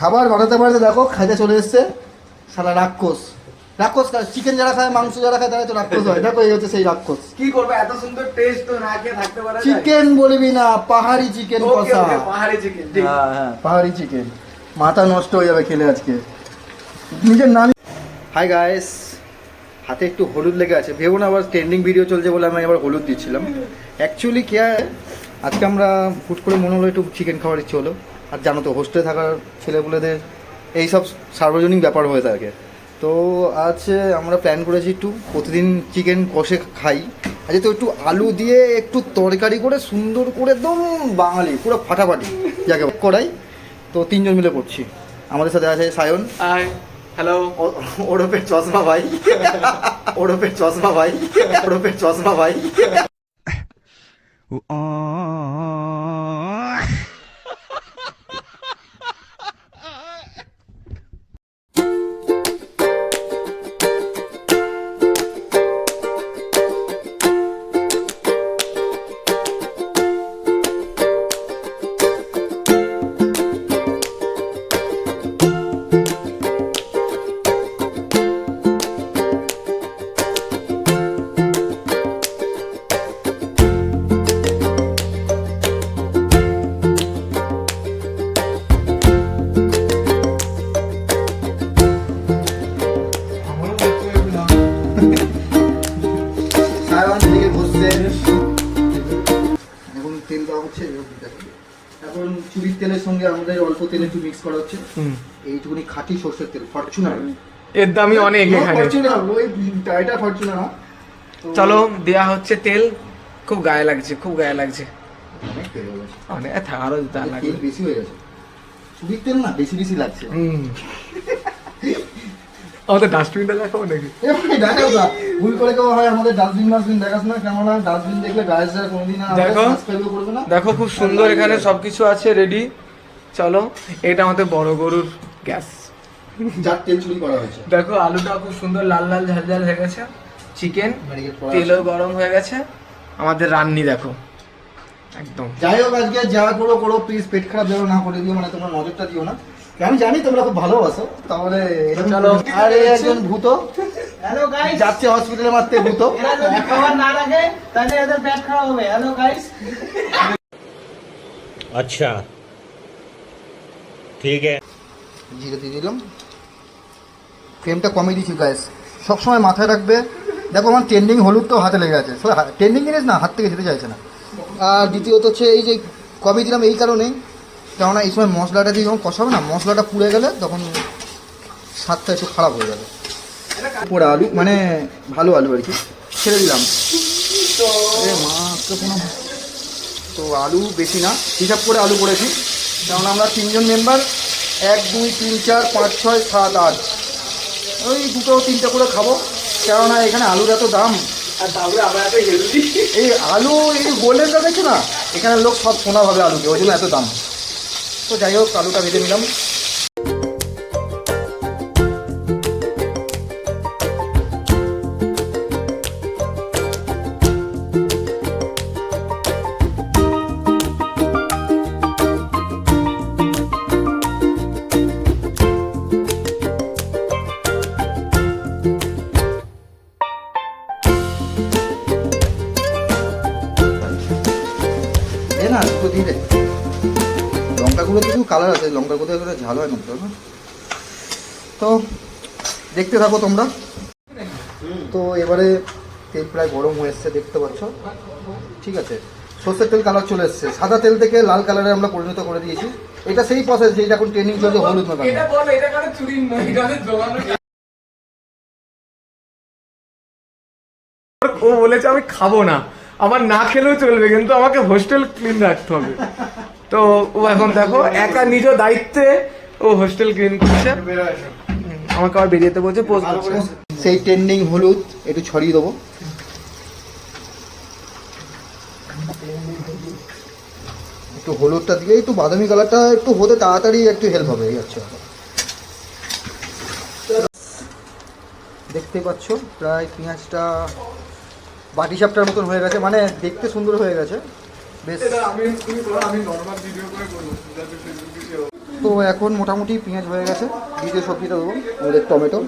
খাবার বানাতে বানাতে দেখো খাইতে চলে এসছে সারা রাক্ষস। রাক্ষস চিকেন যারা খায় মাংস যারা খায় তারা তো রাক্ষস হয়। দেখো এই হচ্ছে সেই রাক্ষস। কি করবে? এত সুন্দর টেস্ট তো না খেয়ে থাকতে পারা? চিকেন বলবি না পাহাড়ি চিকেন কষা। পাহাড়ি চিকেন হ্যাঁ হ্যাঁ। পাহাড়ি চিকেন মাথা নষ্ট হয়ে যাবে খেলে আজকে। নিজের নাম হাই গাইস হাতে একটু হলুদ লেগে আছে। ভেবো না আবার ট্রেন্ডিং ভিডিও চলছে বলে আমি আবার হলুদ দিচ্ছিলাম। অ্যাকচুয়ালি কে আজকে আমরা হুট করে মনে হলো একটু চিকেন খাওয়ার ইচ্ছে হলো। আর জানো তো হোস্টেলে থাকার ছেলেপুলেদের এইসব সার্বজনীন ব্যাপার হয়ে থাকে। তো আজ আমরা প্ল্যান করেছি একটু প্রতিদিন চিকেন কষে খাই। আজকে তো একটু আলু দিয়ে একটু তরকারি করে সুন্দর করে একদম বাঙালি পুরো ফাটাফাটি যাকে করাই তো তিনজন মিলে করছি। আমাদের সাথে আছে সায়ন। হ্যালো ও- ওরফে চশমা ভাই। ওরফে চশমা ভাই। ওরফে চশমা ভাই। অল্প তেল একটু মিক্স করা হচ্ছে। এইটুকুনি খাঁটি সর্ষের তেল ফরচুনার এর দামই অনেক এখানে। ফরচুনার ওই এটা ফরচুনার চলো দেয়া হচ্ছে তেল। খুব গায়ে লাগছে খুব গায়ে লাগছে। অনেক তেল অনেক আরও তেল বেশি হয়ে গেছে। তেল না বেশি বেশি লাগছে। হুম। আমাদের ডাস্টবিনটা নাকি? দেখাও না। ভুল করে কেউ হয় আমাদের ডাস্টবিন মাস্টবিন দেখাস না কেননা ডাস্টবিন দেখলে গায়ে কোনোদিন দেখো। দেখো খুব সুন্দর এখানে সবকিছু আছে রেডি চলো এটা আমাদের বড় গরুর গ্যাস। যার তেল চুরি করা হয়েছে। দেখো আলুটা খুব সুন্দর লাল লাল ঝাল ঝাল হয়ে গেছে। চিকেন তেলও গরম হয়ে গেছে। আমাদের রান্নি দেখো। একদম। যাই হোক আজকে যা করো করো প্লিজ পেট খারাপ যেন না করে দিও মানে তোমরা নজরটা দিও না। আমি জানি তোমরা খুব ভালোবাসো তাহলে চলো। আর একজন ভূত। হ্যালো গাইস যাচ্ছে হসপিটালে মারতে ভূত। খাবার না রাখে তাহলে এদের পেট খারাপ হবে। হ্যালো গাইস আচ্ছা। ঠিক জিরে দিয়ে দিলাম। ফ্লেমটা কমে দিচ্ছি গ্যাস সবসময় মাথায় রাখবে। দেখো, আমার ট্রেন্ডিং হলুদ তো হাতে লেগে আছে। ট্রেন্ডিং জিনিস না, হাত থেকে যেতে চাইছে না। আর দ্বিতীয়ত হচ্ছে, এই যে কমে দিলাম এই কারণেই, কেননা এই সময় মশলাটা দিয়ে যখন কষাবে না, মশলাটা পুড়ে গেলে তখন স্বাদটা একটু খারাপ হয়ে যাবে। পোড়া আলু মানে ভালো আলু আর কি, ছেড়ে দিলাম। তো আলু বেশি না, হিসাব করে আলু পড়েছি কারণ আমরা তিনজন মেম্বার এক দুই তিন চার পাঁচ ছয় সাত আট। ওই দুটো তিনটে করে খাব। কেননা এখানে আলুর এত দাম। এই আলু এই গোল্ডেনটা দেখছ না। এখানে লোক সব সোনা ভাবে আলুকে ওই জন্য এত দাম। তো যাই হোক আলুটা ভেজে নিলাম। না একটু ধীরে লঙ্কাগুলো কিছু কালার আছে লঙ্কার কোথায় কোথায় ঝাল হয় না তো দেখতে থাকো তোমরা। তো এবারে তেল প্রায় গরম হয়ে এসছে দেখতে পাচ্ছ? ঠিক আছে। সর্ষের তেল কালার চলে এসছে। সাদা তেল থেকে লাল কালারে আমরা পরিণত করে দিয়েছি। এটা সেই প্রসেস যেটা এখন ট্রেনিং চলছে হলুদ দোকানে ও বলেছে আমি খাব না। আমার না খেলেও চলবে, কিন্তু আমাকে হোস্টেল ক্লিন রাখতে হবে। তো ও এখন দেখো, একা নিজ দায়িত্বে ও হোস্টেল ক্লিন করছে। আমাকে আবার বেরিয়ে যেতে বলছে পোস্ট সেই ট্রেন্ডিং হলুদ, একটু ছড়িয়ে দেবো। একটু হলুদটা দিয়ে একটু বাদামি কালারটা একটু হতে তাড়াতাড়ি একটু হেল্প হবে, এই হচ্ছে দেখতে পাচ্ছ, প্রায় পেঁয়াজটা বাটি সাপটার মতন হয়ে গেছে মানে দেখতে সুন্দর হয়ে গেছে। বেশ। তো এখন মোটামুটি পেঁয়াজ হয়ে গেছে দ্বিতীয় সবজিটা দেবো আমাদের টমেটো।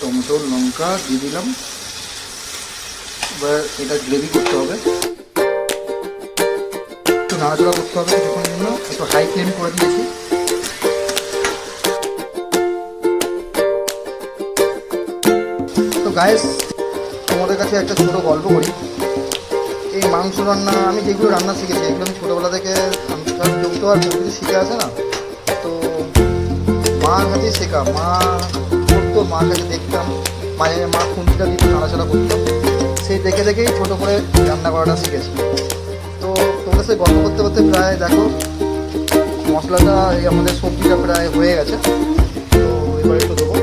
টমেটো লঙ্কা দিয়ে দিলাম। এবার এটা গ্রেভি করতে হবে। একটু নাড়াচড়া করতে হবে কিছুক্ষণ জন্য একটু হাই ফ্লেম করে দিয়েছি। তো গায়েস তোমাদের কাছে একটা ছোট গল্প করি। এই মাংস রান্না, আমি যেগুলো রান্না শিখেছি, এগুলো আমি ছোটোবেলা থেকে আমি যুক্ত আর কিছু শিখে আসে না। তো মার কাছে শেখা মা করতো, মার কাছে দেখতাম মায়ের মা খুন্তিটা দিত, নাড়াচাড়া করতাম সেই দেখে দেখেই ছোটো করে রান্না করাটা শিখেছি। তো তোমাদের সাথে গল্প করতে করতে প্রায় দেখো, মশলাটা এই আমাদের সবজিটা প্রায় হয়ে গেছে। তো এবার একটু দেবো।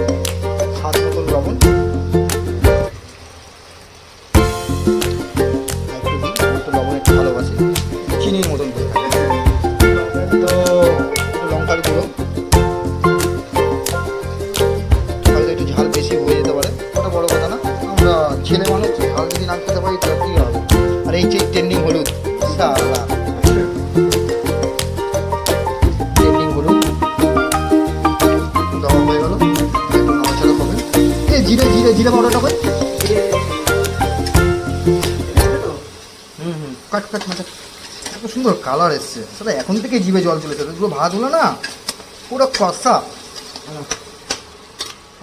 কালার এসছে। সেটা এখন থেকে জিভে জল চলেছে। এগুলো ভাত হলো না, পুরো কষা।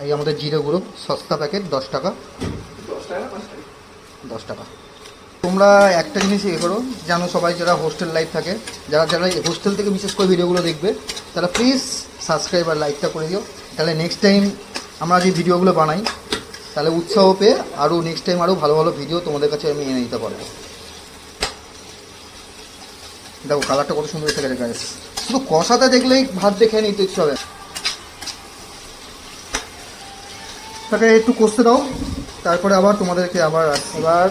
এই আমাদের জিরে গুঁড়ো, সস্তা প্যাকেট দশ টাকা। দশ টাকা তোমরা একটা জিনিস ইয়ে করো, জানো সবাই যারা হোস্টেল লাইফ থাকে, যারা যারা হোস্টেল থেকে বিশেষ করে ভিডিওগুলো দেখবে, তারা প্লিজ সাবস্ক্রাইব আর লাইকটা করে দিও। তাহলে নেক্সট টাইম আমরা যে ভিডিওগুলো বানাই, তাহলে উৎসাহ পেয়ে আরও নেক্সট টাইম আরও ভালো ভালো ভিডিও তোমাদের কাছে আমি এনে দিতে পারব। দেখো কালারটা কত সুন্দর এসে গেছে শুধু কষাটা দেখলেই ভাত দেখে নিতে ইচ্ছে হবে। তাকে একটু কষতে দাও তারপরে আবার তোমাদেরকে আবার এবার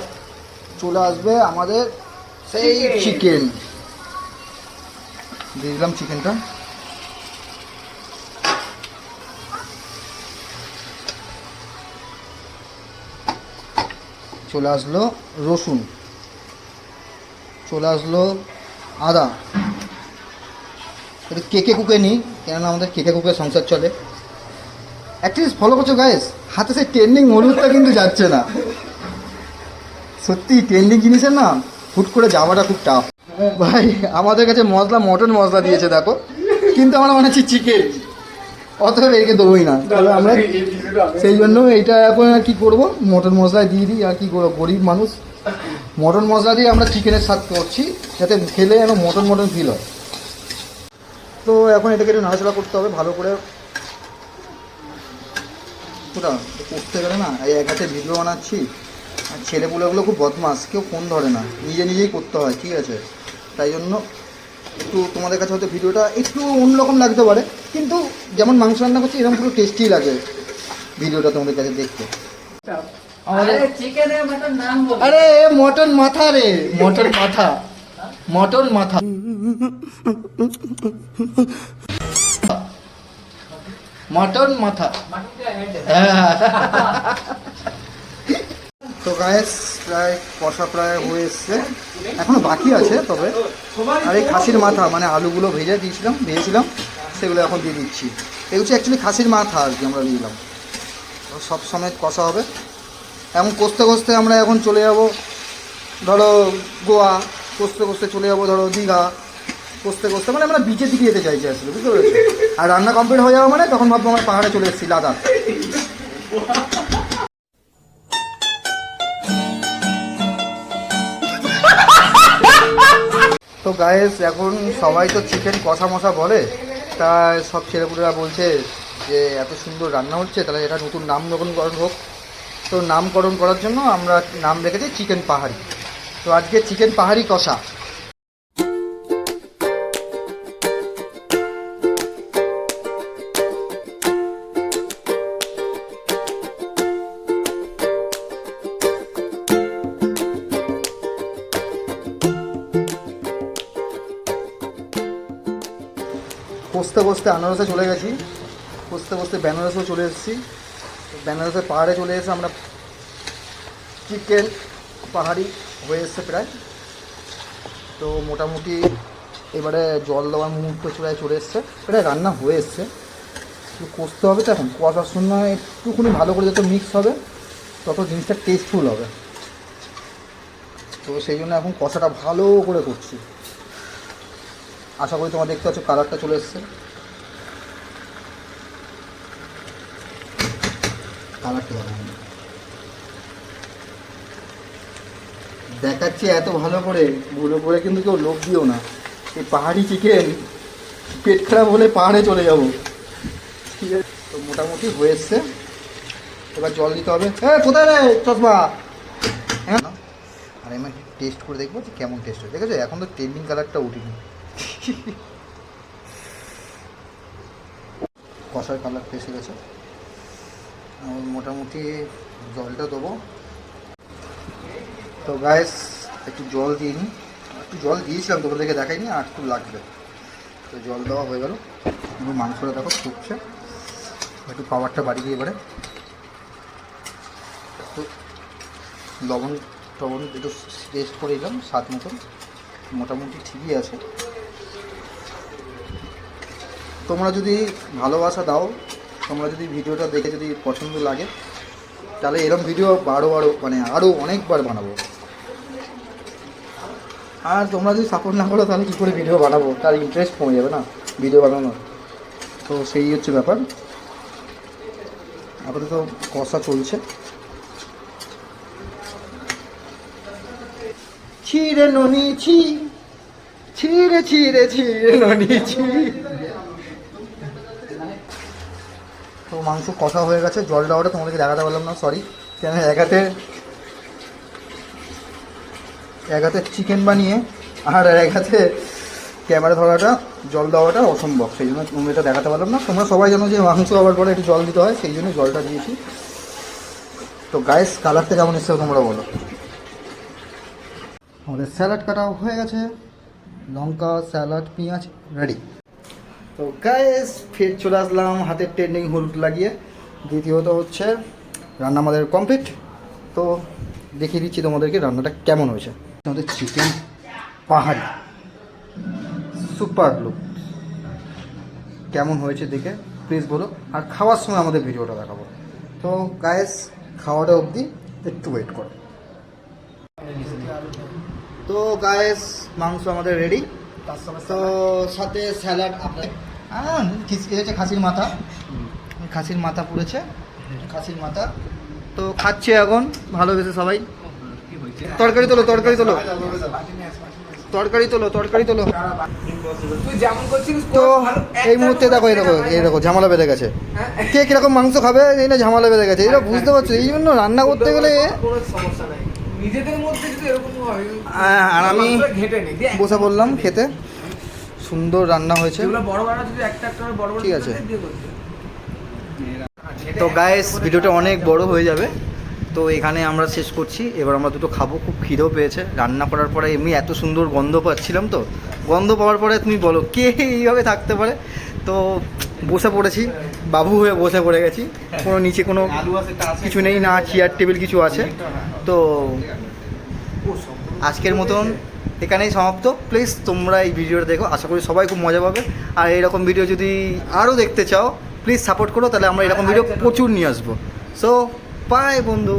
চলে আসবে আমাদের সেই চিকেন দিয়ে দিলাম চিকেনটা চলে আসলো রসুন। চলে আসলো আদা। একটু কেকে কুকে নিই কেননা আমাদের কেকে কুকে সংসার চলে। অ্যাটলিস্ট ফলো করছ গায়েস হাতে সেই ট্রেন্ডিং হলুদটা কিন্তু যাচ্ছে না। সত্যি ট্রেন্ডিং জিনিসের না, হুট করে যাওয়াটা খুব টাফ ভাই, আমাদের কাছে মশলা, মটন মশলা দিয়েছে, দেখো। কিন্তু আমরা মনে হচ্ছে চিকেন অতএব এদিকে দেবোই না। আমরা সেই জন্য এইটা এখন আর কি করব? মটন মশলা দিয়ে দিই, আর কি করব? গরিব মানুষ। মটন মশলা দিয়ে আমরা চিকেনের স্বাদ করছি, যাতে খেলে যেন মটন মটন ফিল হয়। তো এখন এটাকে একটু নাড়াচাড়া করতে হবে, ভালো করে। করতে গেলে না, এই এক হাতে ভিডিও বানাচ্ছি, আর ছেলেপুলেগুলো খুব বদমাস কেউ ফোন ধরে না, নিজে নিজেই করতে হয়, ঠিক আছে? তাই জন্য একটু তোমাদের কাছে হয়তো ভিডিওটা একটু অন্যরকম লাগতে পারে, কিন্তু যেমন মাংস রান্না করছি, এরকম পুরো টেস্টি লাগে ভিডিওটা তোমাদের কাছে দেখতে। আরে মটন মাথা রে মটন মাথা মটন মাথা। মটন মাথা। তো গায়েস প্রায় কষা প্রায় হয়ে এসছে। এখনও বাকি আছে তবে। আর এই খাসির মাথা মানে আলুগুলো ভেজে দিয়েছিলাম ভেজেছিলাম সেগুলো এখন দিয়ে দিচ্ছি। এগুলো অ্যাকচুয়ালি খাসির মাথা আর কি আমরা দিলাম সব সময় কষা হবে। এমন কষতে কষতে আমরা এখন চলে যাব, ধরো গোয়া, কষতে কষতে চলে যাব, ধরো দীঘা, কষতে কষতে মানে আমরা বিচের দিকে যেতে চাইছি আসলে, বুঝতে পেরেছ? আর রান্না কমপ্লিট হয়ে যাওয়া মানে তখন ভাববো আমরা পাহাড়ে চলে এসেছি, লাদাখ। তো গায়েস এখন সবাই তো চিকেন কষা মশা বলে, তা সব ছেলেপুলেরা বলছে যে এত সুন্দর রান্না হচ্ছে, তাহলে এটা নতুন নামকরণ হোক তো নামকরণ করার জন্য আমরা নাম রেখেছি চিকেন পাহাড়ি। তো আজকে চিকেন পাহাড়ি কষা। কষতে বসতে আনারসে চলে গেছি। খুঁজতে বসতে বেনারসেও চলে এসেছি। বেনারসের পাহাড়ে চলে এসে আমরা চিকেন পাহাড়ি হয়ে এসছে প্রায়। তো মোটামুটি এবারে জল দেওয়ার মুহূর্ত চূড়ায় চলে এসছে। প্রায় রান্না হয়ে এসছে। কষতে হবে তো এখন। কষার সময় একটুখানি ভালো করে যত মিক্স হবে, তত জিনিসটা টেস্টফুল হবে। তো সেই জন্য এখন কষাটা ভালো করে করছি। আশা করি তোমার দেখতে পাচ্ছ কালারটা চলে এসছে। কালারটা ভালো হয়নি। দেখাচ্ছি এত ভালো করে ভুলো করে কিন্তু কেউ লোক দিও না। এই পাহাড়ি চিকেন, পেট খারাপ হলে পাহাড়ে চলে যাব। ঠিক আছে? তো মোটামুটি হয়ে এসছে। এবার জল দিতে হবে। হ্যাঁ কোথায় রে চশমা? হ্যাঁ? আর আমি টেস্ট করে দেখব যে কেমন টেস্ট হয়। দেখেছ? এখন তো ট্রেন্ডিং কালারটা উঠিনি। কষার কালারটা এসে গেছে। মোটামুটি জলটা দেবো। তো গায়েস একটু জল দিয়ে নিই। একটু জল দিয়েছিলাম, তোমাদেরকে দেখাইনি, আর একটু লাগবে। তো জল দেওয়া হয়ে গেল। এবং মাংসটা দেখো ফুটছে। একটু পাওয়ারটা বাড়িয়ে দিয়ে এবারে। একটু লবণ টবণ একটু টেস্ট করে দিলাম, স্বাদ মতন। মোটামুটি ঠিকই আছে। তোমরা যদি ভালোবাসা দাও, তোমরা যদি ভিডিওটা দেখে যদি পছন্দ লাগে, তাহলে এরকম ভিডিও বারো বারো মানে আরও অনেকবার বানাবো। আর তোমরা যদি সাপোর্ট না করো, তাহলে কী করে ভিডিও বানাবো? তার ইন্টারেস্ট কমে যাবে না ভিডিও বানানোর তো সেই হচ্ছে ব্যাপার। আপাতত কষা চলছে। ছিঁড়ে ননি ছি ছিঁড়ে ছিঁড়ে ছিঁড়ে ননি ছি তো মাংস কষা হয়ে গেছে। জল দেওয়াটা তোমাদেরকে দেখাতে পারলাম না সরি কেন এক হাতে এক হাতে চিকেন বানিয়ে আর এক হাতে ক্যামেরা ধরাটা, জল দেওয়াটা অসম্ভব। সেই জন্য এটা দেখাতে পারলাম না। তোমরা সবাই জানো যে মাংস হওয়ার পরে একটু জল দিতে হয়, সেই জন্য জলটা দিয়েছি। তো গায়েস কালারটা কেমন এসছে তোমরা বলো। আমাদের স্যালাড কাটা হয়ে গেছে। লঙ্কা স্যালাড পেঁয়াজ রেডি তো গায়েস ফের চলে আসলাম হাতের ট্রেন্ডিং হলুদ লাগিয়ে। দ্বিতীয়ত হচ্ছে রান্না আমাদের কমপ্লিট তো দেখিয়ে দিচ্ছি তোমাদেরকে রান্নাটা কেমন হয়েছে। আমাদের চিকেন পাহাড়ি। Super look. কেমন হয়েছে দেখে প্লিজ বলো। আর খাওয়ার সময় আমাদের ভিডিওটা দেখাবো। তো গায়েস খাওয়াটা অবধি একটু ওয়েট করো। তো গায়েস মাংস আমাদের রেডি তো সাথে স্যালাড আপনার খিচকি হয়েছে খাসির মাথা। খাসির মাথা পুড়েছে। খাসির মাথা। তো খাচ্ছে এখন, ভালোবেসে সবাই। তরকারি তোলো তরকারি তোলো। তরকারি তোলো তরকারি তোলো। তো এই মুহূর্তে দেখো এই দেখো এই দেখো ঝামেলা বেঁধে গেছে। হ্যাঁ? কে কীরকম মাংস খাবে এই না ঝামেলা বেঁধে গেছে। এটা বুঝতে পারছ এই জন্য রান্না করতে গেলে কোনো সমস্যা নাই। নিজেদের মধ্যে যদি এরকম হয় আর আমি বসে বললাম খেতে। সুন্দর রান্না হয়েছে। যেগুলো বড় বড় যদি একটা একটা বড় বড় ঠিক আছে। তো গায়েস ভিডিওটা অনেক বড় হয়ে যাবে। তো এখানে আমরা শেষ করছি। এবার আমরা দুটো খাব, খুব খিদেও পেয়েছে। রান্না করার পরে এমনি এত সুন্দর গন্ধ পাচ্ছিলাম তো। গন্ধ পাওয়ার পরে তুমি বলো, কে এইভাবে থাকতে পারে? তো বসে পড়েছি, বাবু হয়ে বসে পড়ে গেছি। কোনো নিচে কোনো কিছু নেই, না চেয়ার টেবিল কিছু আছে। তো আজকের মতন এখানেই সমাপ্ত। প্লিজ তোমরা এই ভিডিওটা দেখো, আশা করি সবাই খুব মজা পাবে। আর এরকম ভিডিও যদি আরও দেখতে চাও প্লিজ সাপোর্ট করো, তাহলে আমরা এরকম ভিডিও প্রচুর নিয়ে আসব। সো বাই বন্ধু।